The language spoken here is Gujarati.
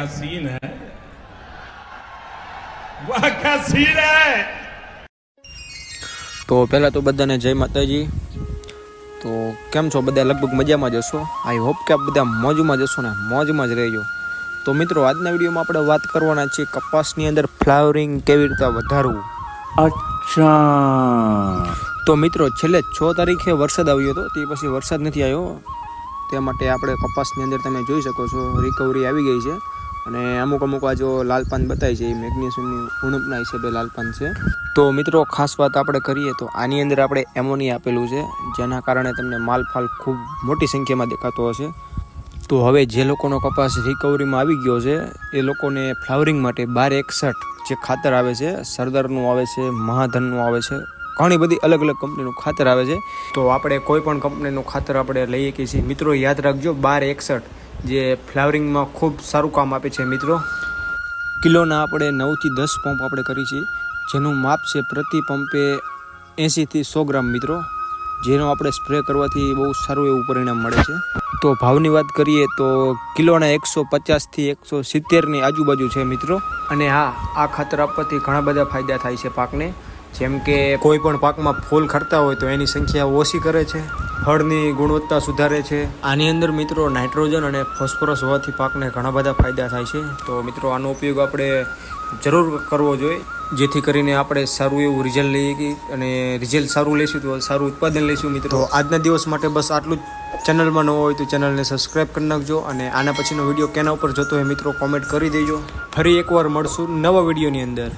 क्या सीन है वाह क्या सीन है તો પહેલાં તો બધાને જય માતાજી તો કેમ છો બધા લગભગ મજામાં જ હશો આઈ હોપ કે આપ બધા મોજમાં જ હશો ને મોજમાં જ રહેજો તો મિત્રો આજના વિડીયોમાં આપણે વાત કરવાના છીએ કપાસની અંદર ફ્લાવરિંગ કેવી રીતે વધારવું अच्छा તો મિત્રો છેલ્લે છ તારીખે વરસાદ આવ્યો હતો તે પછી વરસાદ નથી આવ્યો તે માટે આપણે કપાસની અંદર તમે જોઈ શકો છો રિકવરી આવી ગઈ છે અને અમુક અમુક આ જો લાલપાન બતાય છે, એ મેગ્નેશિયમની ઉણપના હિસાબે લાલપાન છે. તો મિત્રો, ખાસ વાત આપણે કરીએ તો આની અંદર આપણે એમોનિયા આપેલું છે, જેના કારણે તમને માલફાલ ખૂબ મોટી સંખ્યામાં દેખાતો હશે. તો હવે જે લોકોનો કપાસ રિકવરીમાં આવી ગયો છે, એ લોકોને ફ્લાવરિંગ માટે બાર એકસઠ જે ખાતર આવે છે, સરદારનું આવે છે, મહાધનનું આવે છે, ઘણી બધી અલગ અલગ કંપનીનું ખાતર આવે છે. તો આપણે કોઈ પણ કંપનીનું ખાતર આપણે લઈએ કે છીએ મિત્રો, યાદ રાખજો, બાર એકસઠ જે ફ્લાવરિંગમાં ખૂબ સારું કામ આપે છે મિત્રો. કિલોના આપણે નવથી દસ પંપ આપણે કરી છીએ જેનું માપ છે પ્રતિ પંપે એંશીથી સો ગ્રામ મિત્રો. જેનો આપણે સ્પ્રે કરવાથી બહુ સારું એવું પરિણામ મળે છે. તો ભાવની વાત કરીએ તો કિલોના એકસો પચાસથી એકસો સિત્તેરની આજુબાજુ છે મિત્રો. અને હા, આ ખાતર આપવાથી ઘણા બધા ફાયદા થાય છે પાકને. જેમ કે કોઈ પણ પાકમાં ફૂલ ખરતા હોય તો એની સંખ્યા ઓછી કરે છે. ફળની ગુણવત્તા સુધારે છે. આની અંદર મિત્રો નાઇટ્રોજન અને ફોસ્ફરસ હોવાથી પાકને ઘણા બધા ફાયદા થાય છે. તો મિત્રો આનો ઉપયોગ આપણે જરૂર કરવો જોઈએ જેથી કરીને આપણે સારું એવું રિઝલ્ટ લઈએ અને રિઝલ્ટ સારું લઈશું તો સારું ઉત્પાદન લઈશું મિત્રો. આજના દિવસ માટે બસ આટલું જ. ચેનલમાં ન હોય તો ચેનલને સબસ્ક્રાઈબ કરી નાખજો અને આના પછીનો વીડિયો કેના ઉપર જતો હોય મિત્રો કોમેન્ટ કરી દેજો. ફરી એકવાર મળશું નવા વિડીયોની અંદર.